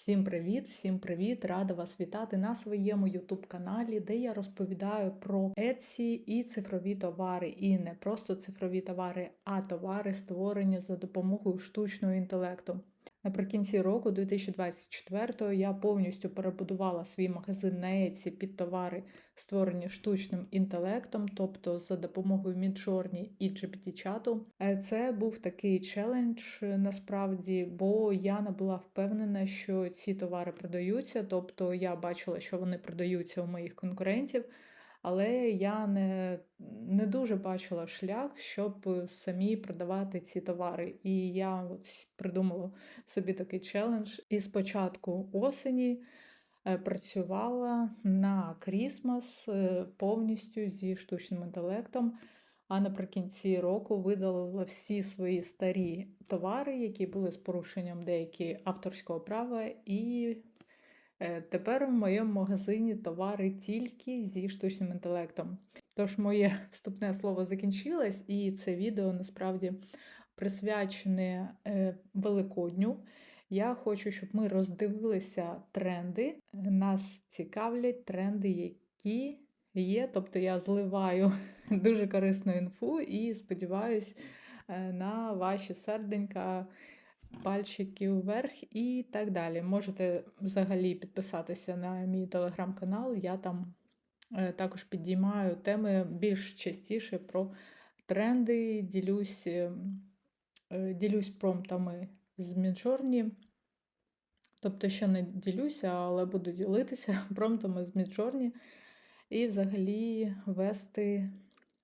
Всім привіт, всім привіт! Рада вас вітати на своєму YouTube каналі, де я розповідаю про Etsy і цифрові товари, і не просто цифрові товари, а товари, створені за допомогою штучного інтелекту. Наприкінці року 2024 я повністю перебудувала свій магазин на Etsy під товари, створені штучним інтелектом, тобто за допомогою Midjourney і GPT-чату. Е, Це був такий челендж е, насправді, бо я не була впевнена, що ці товари продаються. Тобто я бачила, що вони продаються у моїх конкурентів. Але я не, не дуже бачила шлях, щоб самі продавати ці товари. І я придумала собі такий челендж. І спочатку осені е, працювала на Крісмас е, повністю зі штучним інтелектом. А наприкінці року видалила всі свої старі товари, які були з порушенням деякі авторського права, і Е, Тепер в моєму магазині товари тільки зі штучним інтелектом. Тож моє вступне слово закінчилось, і це відео насправді присвячене е, Великодню. Я хочу, щоб ми роздивилися тренди. Нас цікавлять тренди, які є. Тобто я зливаю дуже корисну інфу і сподіваюсь е, на ваші серденька пальчиків вверх і так далі. Можете взагалі підписатися на мій телеграм-канал, я там е, також підіймаю теми більш частіше про тренди, ділюсь, е, е, ділюсь промптами з Midjourney. Тобто ще не ділюся, але буду ділитися промптами з Midjourney і взагалі вести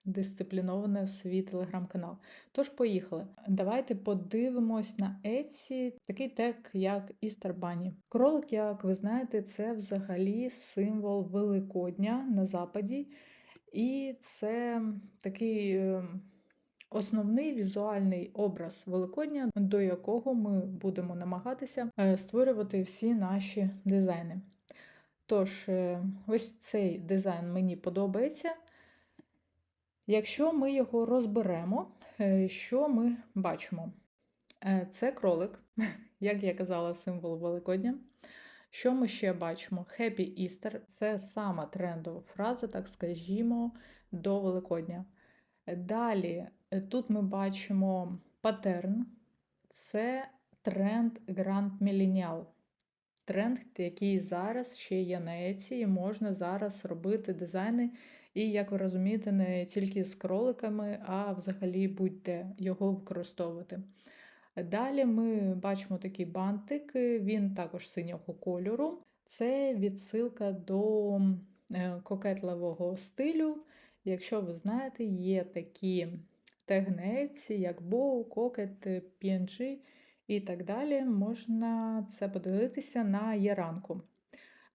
дисципліноване свій телеграм-канал. Тож, поїхали. Давайте подивимось на Etsy такий тег, як Easter Bunny. Кролик, як ви знаєте, це взагалі символ Великодня на Западі. І це такий е, основний візуальний образ Великодня, до якого ми будемо намагатися е, створювати всі наші дизайни. Тож, е, ось цей дизайн мені подобається. Якщо ми його розберемо, е, що ми бачимо? Е, це кролик, як я казала, символ Великодня. Що ми ще бачимо? Happy Easter це сама трендова фраза, так скажімо, до Великодня. Далі, е, тут ми бачимо патерн, це тренд Grand Millennial. Тренд, який зараз ще є на Etsy, і можна зараз робити дизайни і, як ви розумієте, не тільки з кроликами, а взагалі будьте його використовувати. Далі ми бачимо такий бантик, він також синього кольору. Це відсилка до е, кокетливого стилю. Якщо ви знаєте, є такі тегнеці, як Bow, Cocket, PNG і так далі, можна це подивитися на Яранку.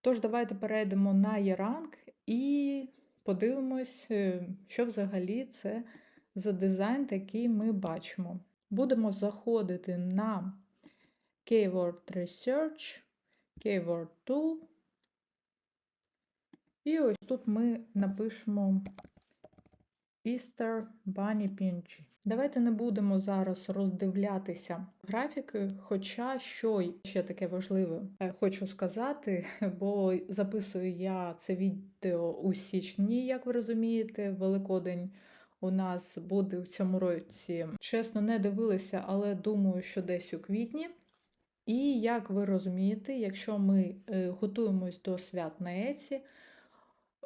Тож, давайте перейдемо на Яранг і подивимось, е, що взагалі це за дизайн, такий ми бачимо. Будемо заходити на Keyword Research, Keyword Tool. І ось тут ми напишемо Easter Bunny PNG. Давайте не будемо зараз роздивлятися графіки, хоча що ще таке важливе е, хочу сказати, бо записую я це відео у січні, як ви розумієте, Великодень у нас буде в цьому році. Чесно, не дивилася, але думаю, що десь у квітні. І як ви розумієте, якщо ми е, готуємось до свят на Еці,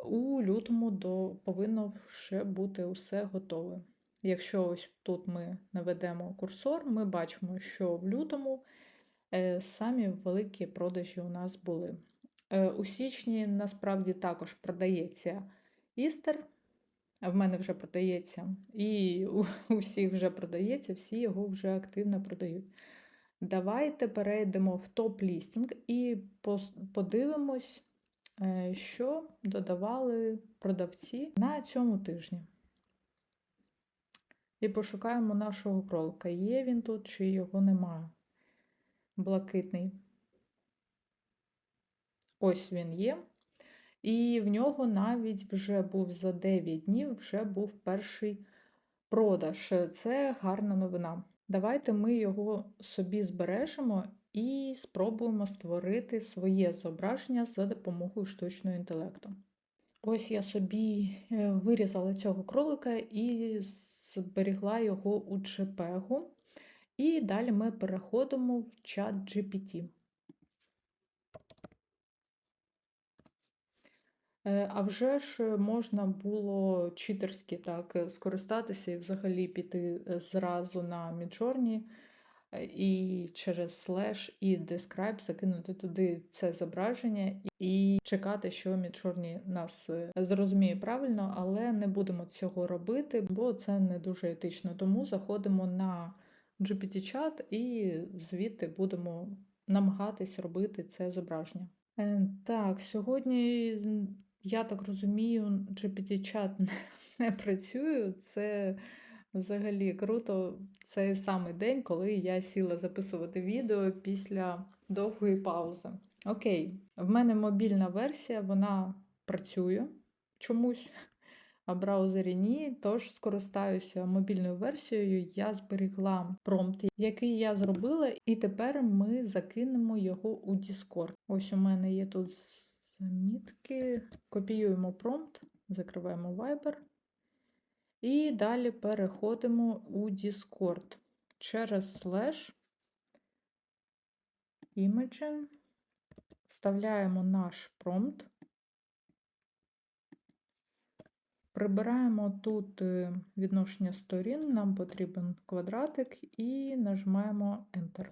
у лютому до, повинно вже бути усе готове. Якщо ось тут ми наведемо курсор, ми бачимо, що в лютому е, самі великі продажі у нас були. Е, у січні насправді також продається істер. В мене вже продається, і у, у всіх вже продається, всі його вже активно продають. Давайте перейдемо в топ-лістінг і подивимось, що додавали продавці на цьому тижні. І пошукаємо нашого кролика. Є він тут, чи його немає. Блакитний. Ось він є. І в нього навіть вже був за 9 днів, вже був перший продаж. Це гарна новина. Давайте ми його собі збережемо і спробуємо створити своє зображення за допомогою штучного інтелекту. Ось я собі е, вирізала цього кролика і зберігла його у JPEG. І далі ми переходимо в чат GPT. Е, А вже ж можна було читерськи так е, скористатися і взагалі піти зразу на Midjourney і через slash і describe закинути туди це зображення і чекати, що Midjourney нас е, зрозуміє правильно, але не будемо цього робити, бо це не дуже етично. Тому заходимо на GPT-чат і звідти будемо намагатись робити це зображення. Е, Так, сьогодні, я так розумію, GPT-чат не працює. Це взагалі круто. Це самий день, коли я сіла записувати відео після довгої паузи. Окей, в мене мобільна версія, вона працює чомусь, а браузері ні. Тож скористаюся мобільною версією. Я зберігла промпт, який я зробила, і тепер ми закинемо його у Discord. Ось у мене є тут замітки. Копіюємо промпт, закриваємо Viber. І далі переходимо у Discord через slash Imagen. Вставляємо наш промпт. Прибираємо тут е, відношення сторін, нам потрібен квадратик і нажимаємо Enter.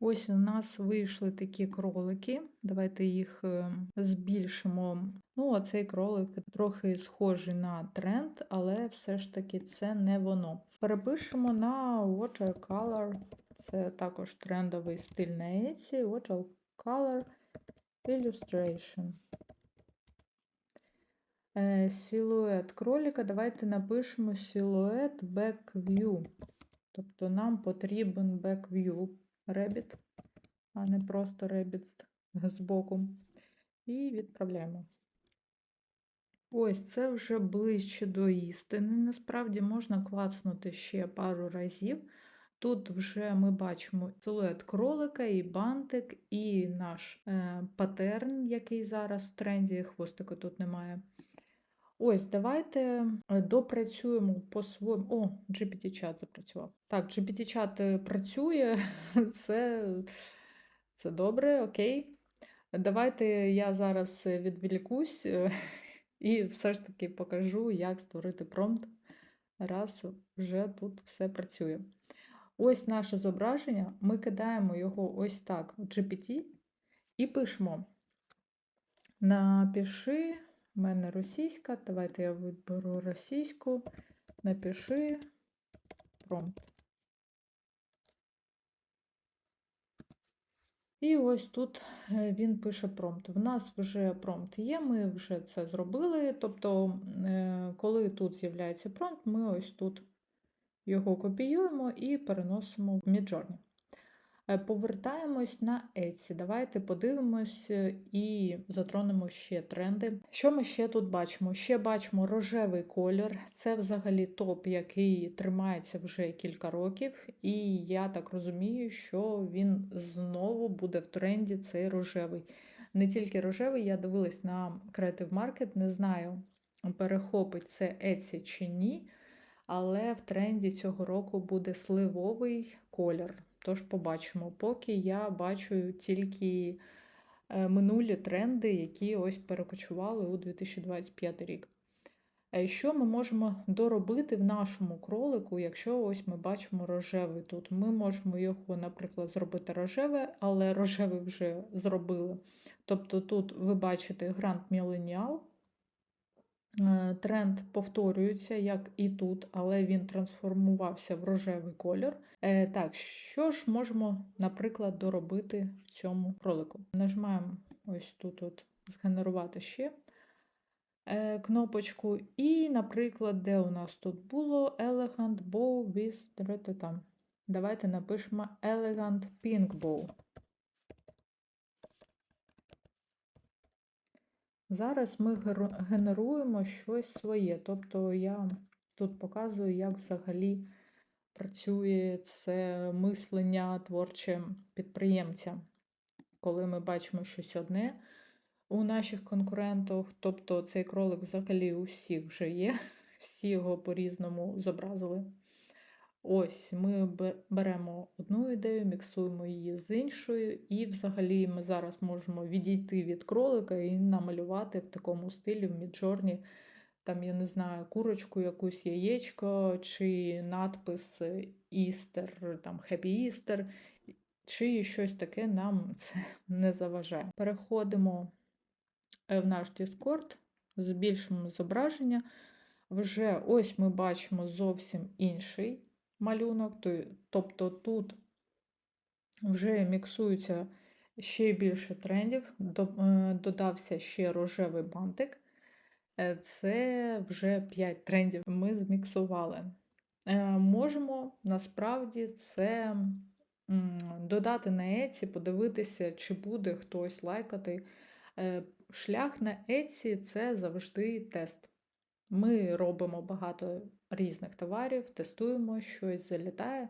Ось у нас вийшли такі кролики. Давайте їх е, збільшимо. Ну, а цей кролик трохи схожий на тренд, але все ж таки це не воно. Перепишемо на Watercolor. Це також трендовий стиль на Etsy. Watercolor Illustration. Е, Силует кролика. Давайте напишемо силует back view. Тобто нам потрібен back view Rabbit, а не просто Rabbit з боку. І відправляємо. Ось це вже ближче до істини. Насправді можна клацнути ще пару разів. Тут вже ми бачимо силует кролика, і бантик, і наш е, патерн, який зараз в тренді, хвостика тут немає. Ось, давайте е, допрацюємо по-своєму. О, GPT-чат запрацював. Так, GPT-чат е, працює, це, це добре, окей. Давайте я зараз е, відволікусь е, і все ж таки покажу, як створити промпт, раз вже тут все працює. Ось наше зображення. Ми кидаємо його ось так в GPT і пишемо. Напиши. У мене російська. Давайте я виберу російську. Напиши промпт. І ось тут е, він пише промпт. В нас вже промпт є, ми вже це зробили. Тобто, е, коли тут з'являється промпт, ми ось тут його копіюємо і переносимо в Midjourney. Е, Повертаємось на Etsy. Давайте подивимось е, і затронемо ще тренди. Що ми ще тут бачимо? Ще бачимо рожевий колір. Це взагалі топ, який тримається вже кілька років, і я так розумію, що він знову буде в тренді цей рожевий. Не тільки рожевий, я дивилась на Creative Market, не знаю, перехопить це Etsy чи ні. Але в тренді цього року буде сливовий колір. Тож побачимо. Поки я бачу тільки е, минулі тренди, які ось перекочували у 2025 рік. Е, Що ми можемо доробити в нашому кролику, якщо ось ми бачимо рожевий тут? Ми можемо його, наприклад, зробити рожеве, але рожевий вже зробили. Тобто тут ви бачите Millennial. Е, Тренд повторюється, як і тут, але він трансформувався в рожевий колір. Е, Так, що ж можемо, наприклад, доробити в цьому кролику? Нажимаємо ось тут от згенерувати ще е, кнопочку. І, наприклад, де у нас тут було Elegant Bow with тра-та-там. Давайте напишемо Elegant Pink Bow. Зараз ми генеруємо щось своє. Тобто я тут показую, як взагалі працює це мислення творче підприємця, коли ми бачимо щось одне у наших конкурентах, тобто цей кролик взагалі у всіх вже є, всі його по-різному зобразили. Ось ми беремо одну ідею, міксуємо її з іншою, і взагалі ми зараз можемо відійти від кролика і намалювати в такому стилі в Міджорні, там, я не знаю, курочку, якусь яєчко, чи надпис Істер, там Happy Easter, чи щось таке нам це не заважає. Переходимо е, в наш Discord, збільшимо зображення. Вже ось ми бачимо зовсім інший малюнок, тобто тут вже міксується ще більше трендів, е, додався ще рожевий бантик. Е, Це вже 5 трендів ми зміксували. Е, Можемо насправді це додати на Etsy, подивитися, чи буде хтось лайкати. Е, Шлях на Etsy – це завжди тест. Ми робимо багато різних товарів, тестуємо, щось залітає.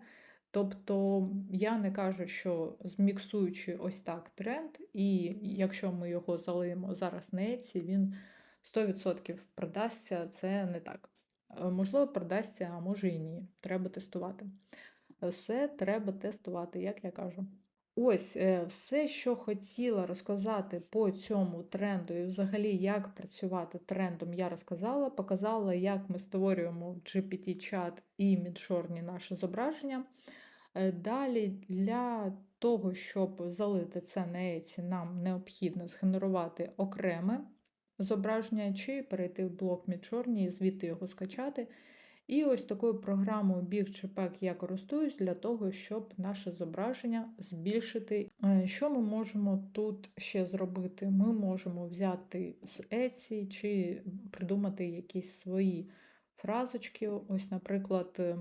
Тобто я не кажу, що зміксуючи ось так тренд, і якщо ми його залиємо зараз на Etsy, він 100% продасться, це не так. Е, Можливо, продасться, а може і ні. Треба тестувати. Все треба тестувати, як я кажу. Ось е, все, що хотіла розказати по цьому тренду, і взагалі, як працювати трендом, я розказала. Показала, як ми створюємо в GPT-чат і Midjourney наше зображення. Е, Далі для того, щоб залити це на Etsy, нам необхідно згенерувати окреме зображення чи перейти в блок Midjourney і звідти його скачати. І ось такою програмою BigJPEG я користуюсь для того, щоб наше зображення збільшити. Е, Що ми можемо тут ще зробити? Ми можемо взяти з Etsy чи придумати якісь свої фразочки. Ось, наприклад, е,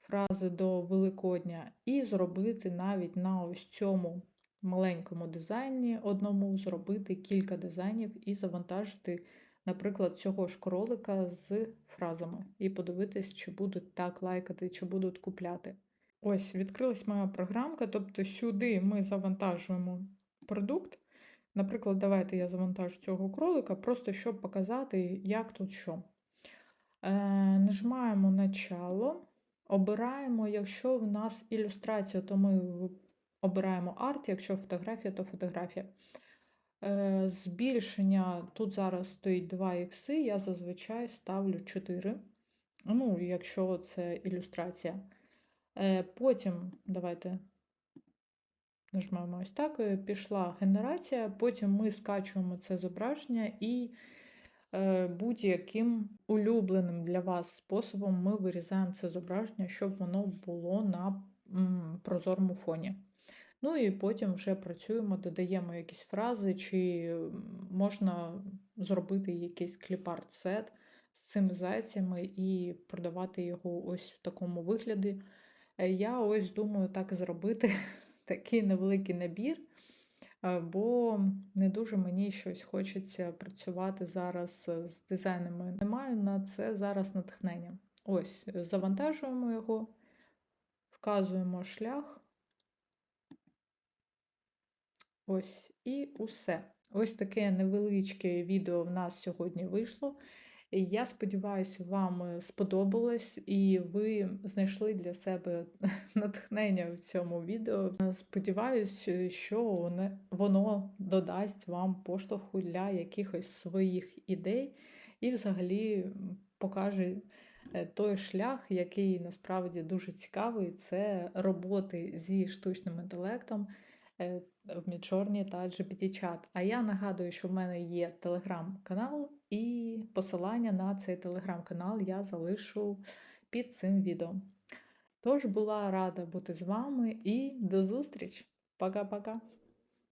фрази до Великодня, і зробити навіть на ось цьому маленькому дизайні одному зробити кілька дизайнів і завантажити, наприклад, цього ж кролика з фразами, і подивитись, чи будуть так лайкати, чи будуть купляти. Ось, відкрилась моя програмка, тобто сюди ми завантажуємо продукт. Наприклад, давайте я завантажу цього кролика, просто щоб показати, як тут що. Е, нажимаємо начало, обираємо, якщо в нас ілюстрація, то ми обираємо арт, якщо фотографія, то фотографія. Е, збільшення тут зараз стоїть 2 ікси, я зазвичай ставлю 4. Ну, якщо це ілюстрація. Е, потім давайте нажмемо ось так. е, Пішла генерація, потім ми скачуємо це зображення і будь-яким улюбленим для вас способом ми вирізаємо це зображення, щоб воно було на прозорому фоні. Ну і потім вже працюємо, додаємо якісь фрази, чи можна зробити якийсь кліпарт сет з цими зайцями і продавати його ось в такому вигляді. Е, Я ось думаю так зробити такий невеликий набір, е, бо не дуже мені щось хочеться працювати зараз е, з дизайнами. Не маю на це зараз натхнення. Ось, завантажуємо його, вказуємо шлях. Ось і усе. Ось таке невеличке відео в нас сьогодні вийшло. Я сподіваюся, вам е, сподобалось і ви знайшли для себе натхнення в цьому відео. Е, Сподіваюсь, що воно- додасть вам поштовху для якихось своїх ідей і взагалі покаже е, той шлях, який насправді дуже цікавий. Це роботи зі штучним інтелектом е, в Midjourney та GPT-чат. А я нагадую, що в мене є телеграм-канал, і посилання на цей телеграм-канал я залишу під цим відео. Тож була рада бути з вами і до зустріч! Пока-пока!